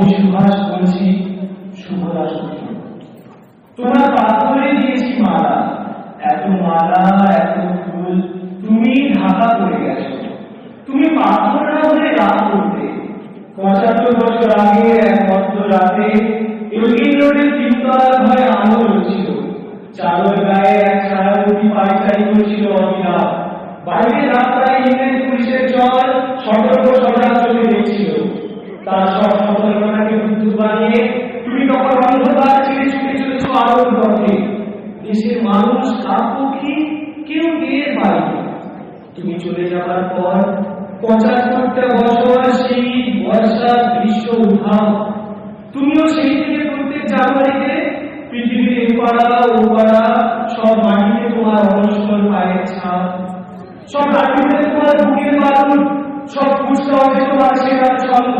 আমি সুভাষ বলছি শুভদাস তোমার পাথরে দিয়েছি মালা। এত মালা, এত ফুল তুমি ঢাকা করে গেছো। তুমি পাথর না হলে রাত করতে। পঁচাত্তর বছর আগে বানিয়ে তুমি তখন অন্ধকার ছেড়ে ছুটে চলেছ আলোর কেউ গিয়ে পায়নি। তুমি চলে যাবার পর পঁচাত্তরটা বছর শীত বর্ষা গ্রীষ্ম উদ্ধার তুমিও সেই থেকে প্রত্যেক জানুয়ারিতে পৃথিবীর এপাড়া ওপাড়া সব মাটিতে তোমার অনস্বর পায়ের ছাপ। সব লাঠিতে তোমার বুকের বারুদ সব কুচকাওয়াজে তোমার সেরার ছন্দ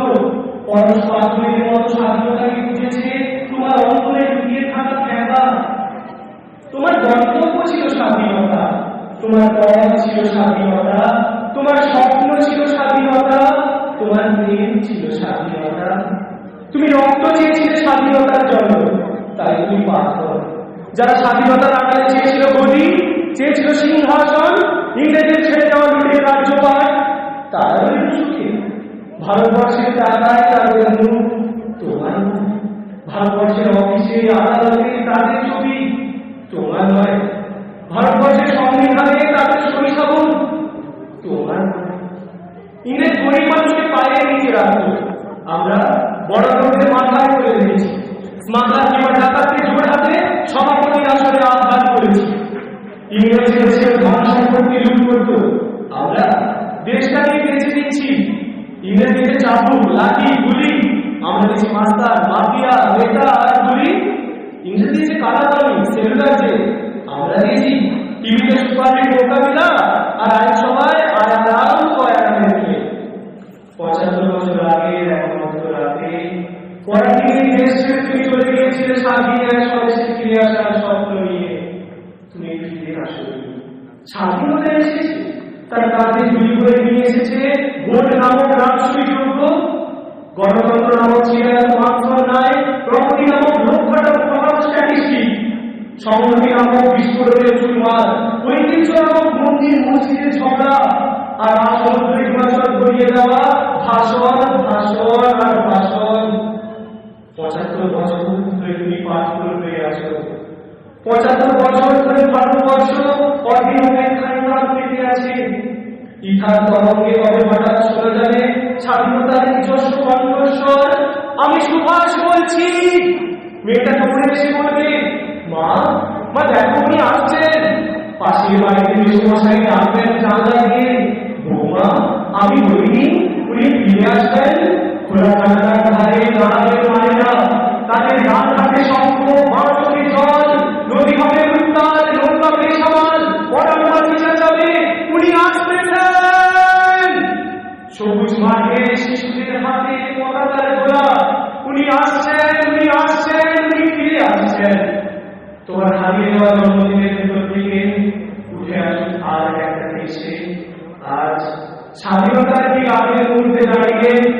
তোমার তোমার ছিল স্বাধীনতা। তোমার ছিল স্বাধীনতা। তোমার স্বপ্ন ছিল স্বাধীনতা। তোমার ছিল স্বাধীনতা। তুমি রক্ত স্বাধীনতার জন্য। তাই তুমি যারা স্বাধীনতার আকারে চেয়েছিল গদি চেয়েছিল সিংহাসন ইংরেজের ছেড়ে লুটের রাজ্যপাল তারা হলেন সুখে। ভারতবর্ষের টাকায় তাদের মুখ তোমার মুখ ভারতবর্ষের অফিসে আদালতে তাদের ছবি তোমার নয় ভারতবর্ষের সংবিধানে তাদের শৈশবন তোমার নয়। ইংরেজ গরিব মানুষকে পায়ে নিচে রাখতো আমরা বড় লোকদের মাথায় করে রেখেছি স্মাগলার কিংবা ডাকাতকে জোর হাতে সভাপতির আসলে আহ্বান করেছি। ইংরেজি দেশের ধন সম্পত্তি লুট করতো আমরা দেশটা নিয়ে বেঁচে দিচ্ছি ইংরেজ দেশে লাঠি, গুলি আমরা দেশে মাস্টার, মাফিয়া, নেতা আর গুলি। ইংরেজ দেশে কালাদানি সেলুলার জেল আমরা দিয়েছি টিভিতে সুপারহিট মোকাবিলা আর আইনসভায় আয়ারাম ও আয়ারামের নিয়ে পঁচাত্তর বছর আগে একমাত্র রাতে পরাধীন দেশ ছেড়ে চলে গিয়েছিলে স্বাধীন স্বদেশে ফিরে আসার স্বপ্ন নিয়ে নামক ঐতিহ্য মন্দির মসজিদের ঝগড়া, আর সমুদ্রিক হিমাচল ঘুরিয়ে দেওয়া ভাষণ আর ভাষণ পঁচাত্তর বছর ধরে তুমি পাঠ করবে আছো পঁচাত্তর আমি সুভাষ বলছি। মেয়েটা দৌড়ে এসে বলবে? মা মা, দেখো, উনি আসছেন। পাশের বাড়িতে মেসমশাই ডাকবেন জানলা দিয়ে। বৌমা, আমি বলিনি, উনি ফিরে আসবেন? খোলা ধারে দাঁড়াবে মায়েরা তাদের রাত উনি আসছেন উনি আসছেন, উনি ফিরে আসছেন। তোমার হারিয়ে যাওয়া থেকে উঠে আর একটা দেশে স্বাধীনতার ঠিক আগের মুহূর্তে দাঁড়িয়ে